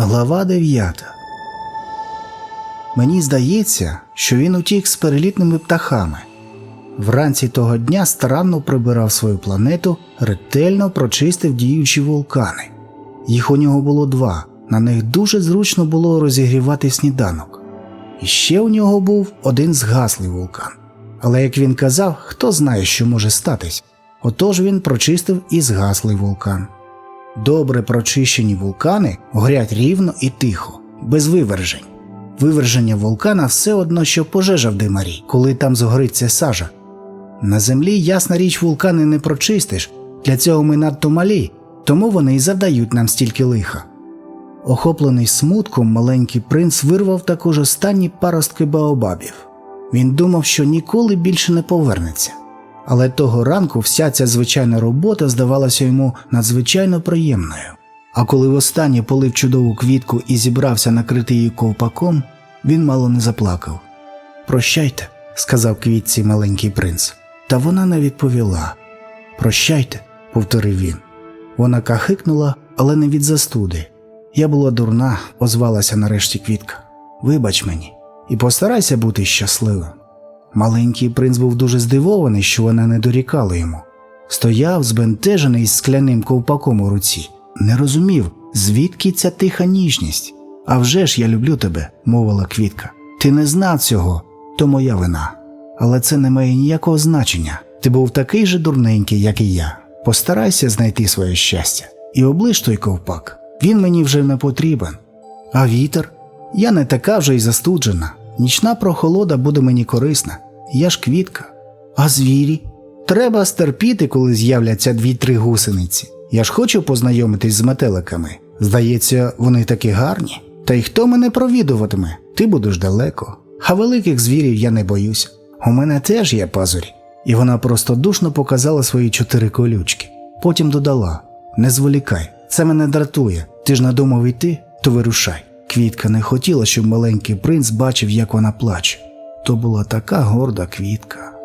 Глава 9 Мені здається, що він утік з перелітними птахами. Вранці того дня старанно прибирав свою планету, ретельно прочистив діючі вулкани. Їх у нього було два, на них дуже зручно було розігрівати сніданок. І ще у нього був один згаслий вулкан. Але як він казав, хто знає, що може статись. Отож він прочистив і згаслий вулкан. Добре прочищені вулкани горять рівно і тихо, без вивержень. Виверження вулкана все одно, що пожежа в димарі, коли там згориться сажа. На землі, ясна річ, вулкани не прочистиш, для цього ми надто малі, тому вони і завдають нам стільки лиха. Охоплений смутком, маленький принц вирвав також останні паростки баобабів. Він думав, що ніколи більше не повернеться. Але того ранку вся ця звичайна робота здавалася йому надзвичайно приємною. А коли востаннє полив чудову квітку і зібрався накрити її ковпаком, він мало не заплакав. Прощайте, сказав квітці маленький принц. Та вона не відповіла. Прощайте, повторив він. Вона кахикнула, але не від застуди. Я була дурна, озвалася нарешті квітка. Вибач мені, і постарайся бути щасливим. Маленький принц був дуже здивований, що вона не дорікала йому. Стояв, збентежений з скляним ковпаком у руці, не розумів, звідки ця тиха ніжність. «А вже ж я люблю тебе, мовила квітка. Ти не знав цього, то моя вина. Але це не має ніякого значення. Ти був такий же дурненький, як і я. Постарайся знайти своє щастя і облиш той ковпак. Він мені вже не потрібен. А вітер? Я не така вже й застуджена. Нічна прохолода буде мені корисна. Я ж квітка. А звірі? Треба стерпіти, коли з'являться дві-три гусениці. Я ж хочу познайомитись з метеликами. Здається, вони такі гарні. Та й хто мене провідуватиме? Ти будеш далеко. А великих звірів я не боюся. У мене теж є пазурі. І вона простодушно показала свої чотири колючки. Потім додала: Не зволікай, це мене дратує. Ти ж надумав йти, то вирушай. Квітка не хотіла, щоб маленький принц бачив, як вона плаче. То була така горда квітка.